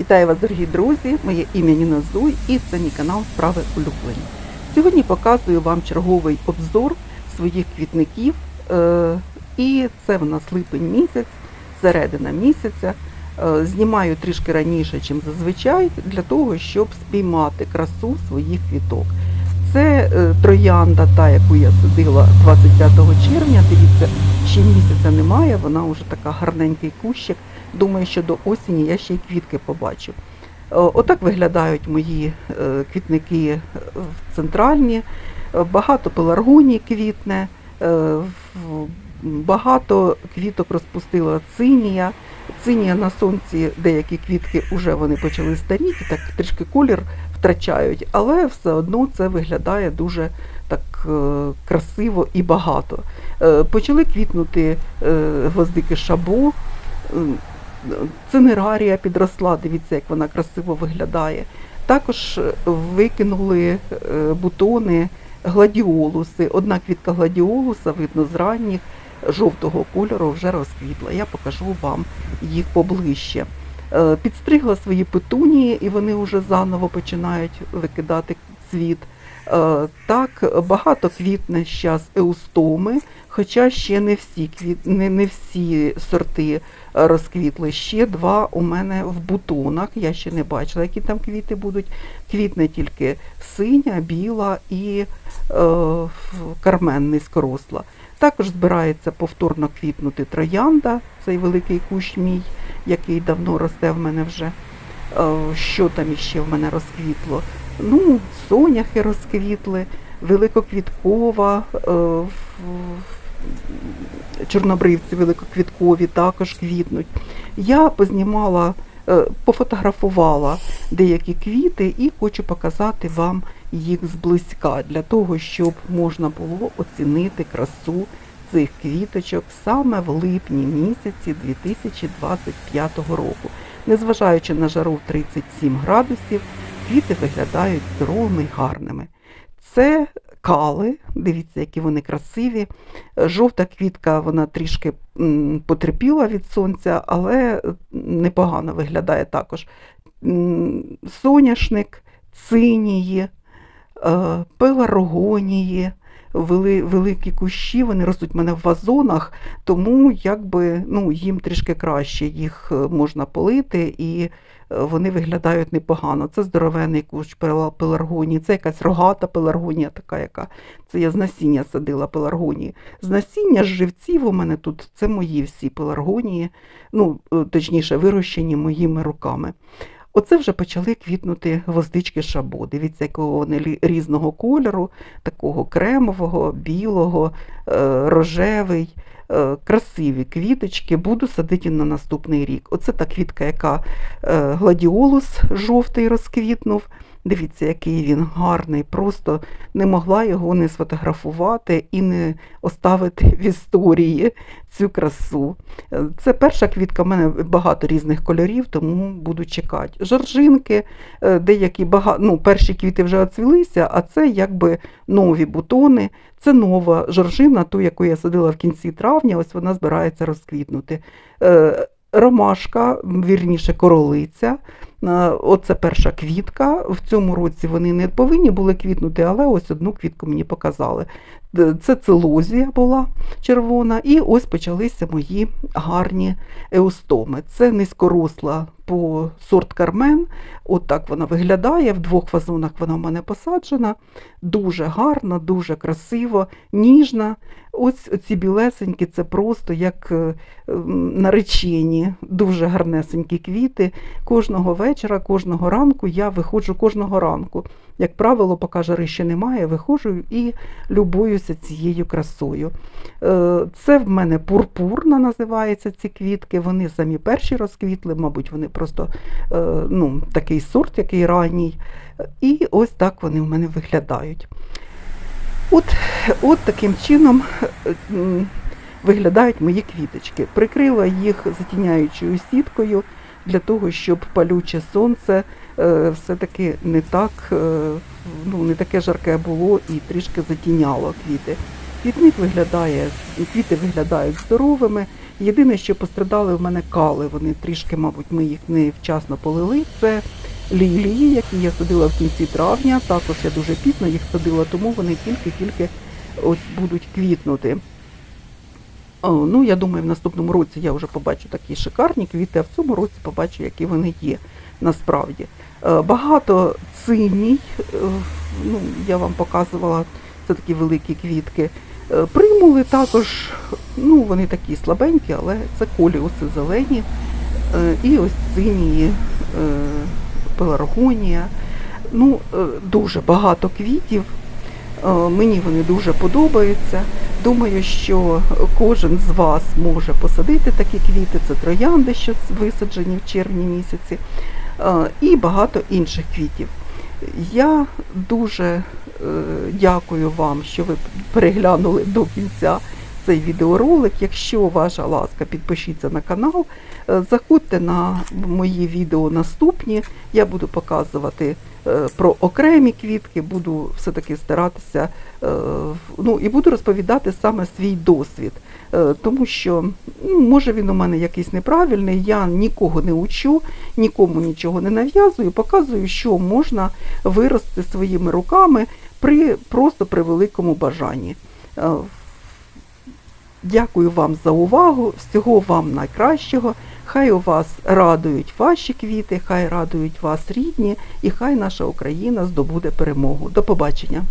Вітаю вас, дорогі друзі! Моє ім'я Ніна Зуй і це мій канал Справи улюблені. Сьогодні показую вам черговий обзор своїх квітників. Е, І це в нас липень місяць, середина місяця. Е, Знімаю трішки раніше, ніж зазвичай, для того, щоб спіймати красу своїх квіток. Це е, троянда, та, яку я садила 25 червня. Дивіться, ще місяця немає, вона вже така гарненький кущик. Думаю, що до осені я ще й квітки побачу. Е, Отак виглядають мої е, квітники е, центральні. Багато пеларгоній квітне, багато квіток розпустила цинія. Цинія на сонці, деякі квітки вже вони почали старіти, так трішки колір втрачають, але все одно це виглядає дуже так е, красиво і багато. Е, Почали квітнути е, гвоздики шабо. Цинерарія підросла, дивіться, як вона красиво виглядає. Також викинули бутони гладіолуси. Одна квітка гладіолуса, видно, з ранніх жовтого кольору вже розквітла. Я покажу вам їх поближче. Підстригла свої петунії, і вони вже заново починають викидати цвіт. Е, Так, багато квітне зараз еустоми, хоча ще не всі квіт, не, не всі сорти розквітли. Ще два у мене в бутонах. Я ще не бачила, які там квіти будуть. Квітне тільки синя, біла і е, кармен низькоросла. Також збирається повторно квітнути троянда, цей великий кущ мій, який давно росте в мене вже. Е, Що там іще в мене розквітло? Ну, соняхи розквітли, великоквіткова, е, чорнобривці великоквіткові також квітнуть. Я познімала, е, пофотографувала деякі квіти і хочу показати вам їх зблизька, для того, щоб можна було оцінити красу цих квіточок саме в липні місяці 2025 року. Незважаючи на жару в 37 градусів, квіти виглядають здоровими і гарними. Це кали, дивіться, які вони красиві. Жовта квітка, вона трішки потерпіла від сонця, але непогано виглядає також. Соняшник, цинії, е, пеларгонії, вели, великі кущі, вони ростуть мене в вазонах, тому якби ну, їм трішки краще, їх е, можна полити і е, вони виглядають непогано. Це здоровений кущ пеларгонії, це якась рогата пеларгонія, така яка. Це я з насіння садила пеларгонії. З насіння з живців у мене тут це мої всі пеларгонії, ну е, точніше, вирощені моїми руками. Оце вже почали квітнути гвоздички шабо. Дивіться, якого вони різного кольору, такого кремового, білого, е, рожевий, е, красиві квіточки. Буду садити на наступний рік. Оце та квітка, яка е, гладіолус жовтий розквітнув. Дивіться, який він гарний. Просто не могла його не сфотографувати і не оставити в історії цю красу. Це перша квітка, в мене багато різних кольорів, тому буду чекати. Жоржинки, е, деякі багато, ну, перші квіти вже оцвілися, а це якби нові бутони. Це нова жоржина, ту, яку я садила в кінці травня, ось вона збирається розквітнути. Е, Ромашка, вірніше, королиця. Е, Оце перша квітка. В цьому році вони не повинні були квітнути, але ось одну квітку мені показали. Це целозія була червона, і ось почалися мої гарні еустоми. Це низькоросла по сорт Кармен. От так вона виглядає. В двох вазонах вона в мене посаджена. Дуже гарна, дуже красиво, ніжна. Ось ці білесенькі, це просто як е, наречені, дуже гарнесенькі квіти. Кожного вечора, кожного ранку я виходжу кожного ранку. Як правило, поки жари ще немає, виходжу і любуюся цією красою. Е, Це в мене пурпурна називається ці квітки. Вони самі перші розквітли, мабуть, вони просто е, ну, такий сорт, який ранній. І ось так вони в мене виглядають. От, от таким чином виглядають мої квіточки. Прикрила їх затіняючою сіткою для того, щоб палюче сонце е, все-таки не так, е, ну, не таке жарке було і трішки затіняло квіти. Квітник виглядає, квіти виглядають здоровими. Єдине, що пострадали в мене кали. Вони трішки, мабуть, ми їх невчасно полили. Це лілії, які я садила в кінці травня. Також я дуже пізно їх садила, тому вони тільки-тільки ось будуть квітнути. Ну, я думаю, в наступному році я вже побачу такі шикарні квіти, а в цьому році побачу, які вони є насправді. Е, Багато циній, е, ну, я вам показувала, це такі великі квітки. Е, Примули також, ну, вони такі слабенькі, але це коліуси зелені. І ось цинії, пеларгонія. Ну, дуже багато квітів. Мені вони дуже подобаються. Думаю, що кожен з вас може посадити такі квіти. Це троянди, що висаджені в червні місяці, е, і багато інших квітів. Я дуже е, дякую вам, що ви переглянули до кінця цей відеоролик. Якщо ваша ласка, підпишіться на канал, е, заходьте на мої відео наступні. Я буду показувати е, про окремі квітки, буду все-таки старатися, е, ну і буду розповідати саме свій досвід. Тому що ну, може він у мене якийсь неправильний, я нікого не учу, нікому нічого не нав'язую, показую, що можна вирости своїми руками при просто при великому бажанні. Дякую вам за увагу, всього вам найкращого. Хай у вас радують ваші квіти, хай радують вас рідні, і хай наша Україна здобуде перемогу. До побачення!